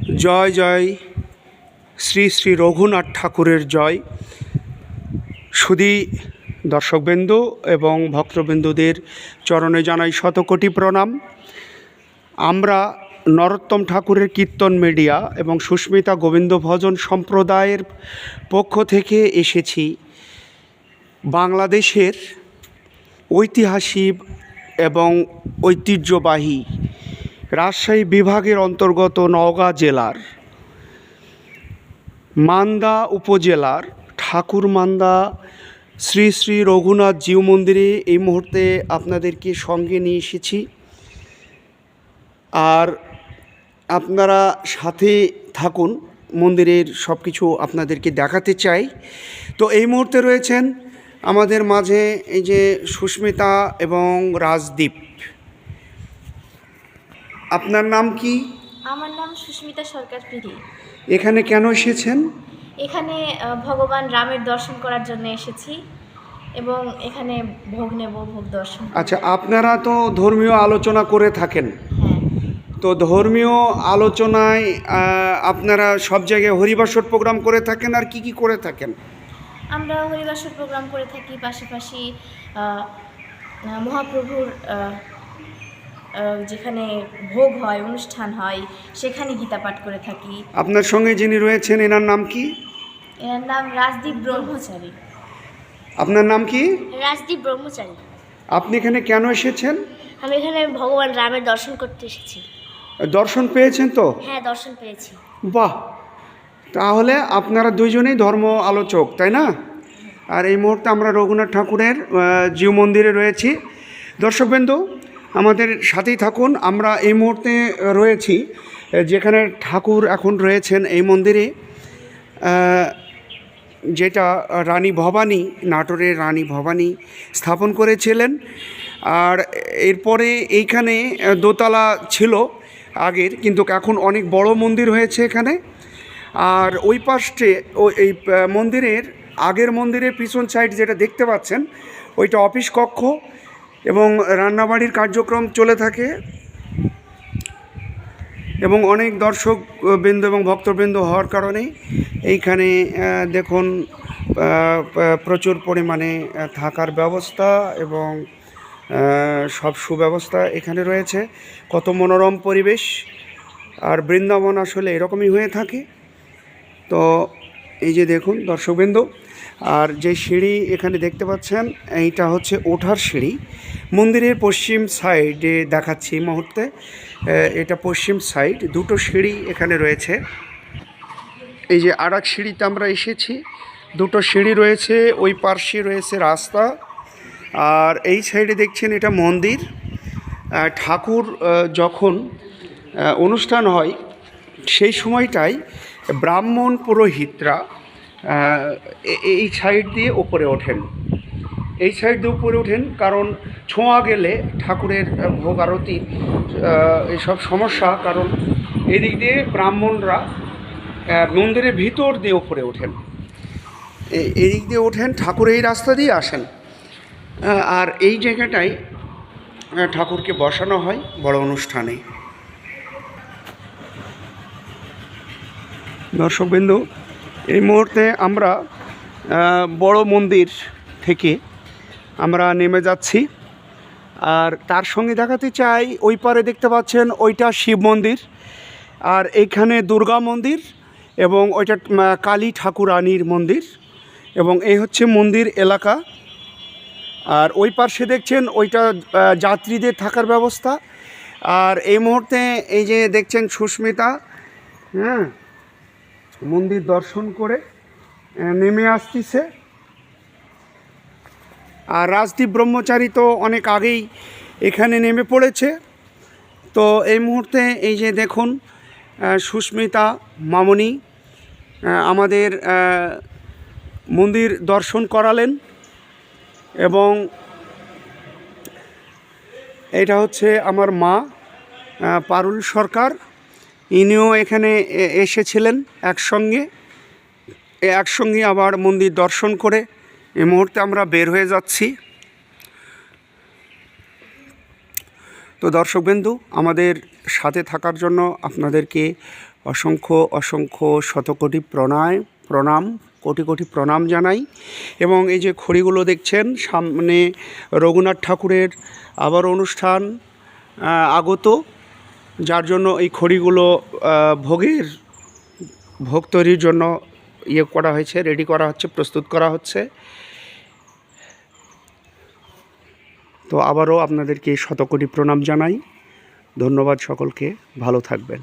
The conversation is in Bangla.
জয় জয়। শ্রী শ্রী রঘুনাথ ঠাকুরের জয়। সুধী দর্শকবৃন্দ এবং ভক্তবৃন্দুদের চরণে জানাই শতকোটি প্রণাম। আমরা নরোত্তম ঠাকুরের কীর্তন মিডিয়া এবং সুস্মিতা গোবিন্দ ভজন সম্প্রদায়ের পক্ষ থেকে এসেছি। বাংলাদেশের ঐতিহাসিক এবং ঐতিহ্যবাহী রাজশাহী বিভাগের অন্তর্গত নওগাঁ জেলার মান্দা উপজেলার ঠাকুরমান্দা শ্রী শ্রী রঘুনাথ জিউ মন্দিরে এই মুহূর্তে আপনাদেরকে সঙ্গে নিয়ে এসেছি। আর আপনারা সাথে থাকুন, মন্দিরের সব কিছু আপনাদেরকে দেখাতে চাই। তো এই মুহূর্তে রয়েছেন আমাদের মাঝে এই যে সুস্মিতা এবং রাজদীপ। আপনার নাম কি? আমার নাম সুস্মিতা সরকার পিড়ি এখানে কেন এসেছেন? এখানে ভগবান রামের দর্শন করার জন্য এসেছি এবং এখানে ভোগ নেব ভোগ দর্শন আচ্ছা আপনারা তো ধর্মীয় আলোচনা করে থাকেন। হ্যাঁ। তো ধর্মীয় আলোচনায় আপনারা সব জায়গায় হরিবাসর প্রোগ্রাম করে থাকেন আর কি কি করে থাকেন? আমরা হরিবাসর প্রোগ্রাম করে থাকি পাশাপাশি মহাপ্রভুর যেখানে ভোগ হয় অনুষ্ঠান হয় সেখানে গীতা পাঠ করে থাকি। আপনার সঙ্গে যিনি রয়েছেন এনার নাম কি? এনার নাম রাজদীপ ব্রহ্মচারী। আপনার নাম কি? রাজদীপ ব্রহ্মচারী। আপনি এখানে কেন এসেছেন? আমি এখানে ভগবান রামের দর্শন করতে এসেছি। দর্শন পেয়েছেন তো? হ্যাঁ দর্শন পেয়েছি। বাহ! তাহলে আপনারা দুইজনেই ধর্ম আলোচক তাই না? আর এই মুহূর্তে আমরা রঘুনাথ ঠাকুরের জীব মন্দিরে রয়েছি। দর্শকবৃন্দ আমাদের সাথেই থাকুন। আমরা এই মুহূর্তে রয়েছি, যেখানে ঠাকুর এখন রয়েছেন এই মন্দিরে যেটা রানী ভবানী নাটোরের রানী ভবানী স্থাপন করেছিলেন। আর এরপরে এইখানে দোতলা ছিল আগের, কিন্তু এখন অনেক বড় মন্দির হয়েছে এখানে। আর ওই পাশে ওই এই মন্দিরের আগের মন্দিরের পিছন সাইড যেটা দেখতে পাচ্ছেন, ওইটা অফিস কক্ষ। এবং রান্নাবাড়ির কার্যক্রম চলে থাকে। এবং অনেক দর্শক বৃন্দ এবং ভক্তবৃন্দ হওয়ার কারণে এইখানে দেখুন প্রচুর পরিমাণে থাকার ব্যবস্থা এবং সব সুব্যবস্থা এখানে রয়েছে। কত মনোরম পরিবেশ। আর বৃন্দাবন আসলে এরকমই হয়ে থাকে। তো এই যে দেখুন, দর্শকবৃন্দ আর যে সিঁড়ি এখানে দেখতে পাচ্ছেন, এইটা হচ্ছে ওঠার সিঁড়ি। মন্দিরের পশ্চিম সাইডে দেখাচ্ছি মুহূর্তে। এটা পশ্চিম সাইড, দুটো সিঁড়ি এখানে রয়েছে। এই যে আর সিঁড়িতে আমরা এসেছি, দুটো সিঁড়ি রয়েছে, ওই পার্শ্বে রয়েছে রাস্তা। আর এই সাইডে দেখছেন এটা মন্দির। ঠাকুর যখন অনুষ্ঠান হয়, সেই সময়টাই ব্রাহ্মণ পুরোহিতরা এই সাইড দিয়ে ওপরে ওঠেন। এই সাইড দিয়ে উপরে ওঠেন কারণ ছোঁয়া গেলে ঠাকুরের ভোগ আরতি আহ, এইসব সমস্যা কারণ এদিক দিয়ে ব্রাহ্মণরা মন্দিরের ভিতর দিয়ে উপরে ওঠেন। এদিক দিয়ে ওঠেন ঠাকুর এই রাস্তা দিয়ে আসেন। আর এই জায়গাটায় ঠাকুরকে বসানো হয় বড় অনুষ্ঠানে। দর্শকবৃন্দ এই মুহূর্তে আমরা বড় মন্দির থেকে আমরা নেমে যাচ্ছি। আর তার সঙ্গে দেখাতে চাই, ওই পারে দেখতে পাচ্ছেন ওইটা শিব মন্দির, আর এইখানে দুর্গা মন্দির এবং ওইটা কালী ঠাকুরানীর মন্দির এবং এই হচ্ছে মন্দির এলাকা। আর ওই পাশে দেখছেন ওইটা যাত্রীদের থাকার ব্যবস্থা। আর এই মুহূর্তে এই যে দেখছেন সুস্মিতা হ্যাঁ মন্দির দর্শন করে নেমে আসতিছে। আর রাজদীপ ব্রহ্মচারী তো অনেক আগেই এখানে নেমে পড়েছে। তো এই মুহূর্তে এই যে দেখুন সুস্মিতা মামনি আমাদের মন্দির দর্শন করালেন এবং এটা হচ্ছে আমার মা পারুল সরকার। ইনিও এখানে এসেছিলেন একসঙ্গে। একসঙ্গে আবার মন্দির দর্শন করে এই মুহূর্তে আমরা বের হয়ে যাচ্ছি। তো দর্শকবিন্দু, আমাদের সাথে থাকার জন্য আপনাদেরকে অসংখ্য অসংখ্য শতকোটি প্রণয়, প্রণাম, কোটি কোটি প্রণাম জানাই এবং এই যে খড়িগুলো দেখছেন, সামনে রঘুনাথ ঠাকুরের আবার অনুষ্ঠান আগত। যার জন্য এই খড়িগুলো ভোগের, ভোগ তৈরির জন্য ইয়ে করা হয়েছে রেডি করা হচ্ছে, প্রস্তুত করা হচ্ছে। তো আবারও আপনাদেরকে শতকোটি প্রণাম জানাই। ধন্যবাদ সকলকে। ভালো থাকবেন।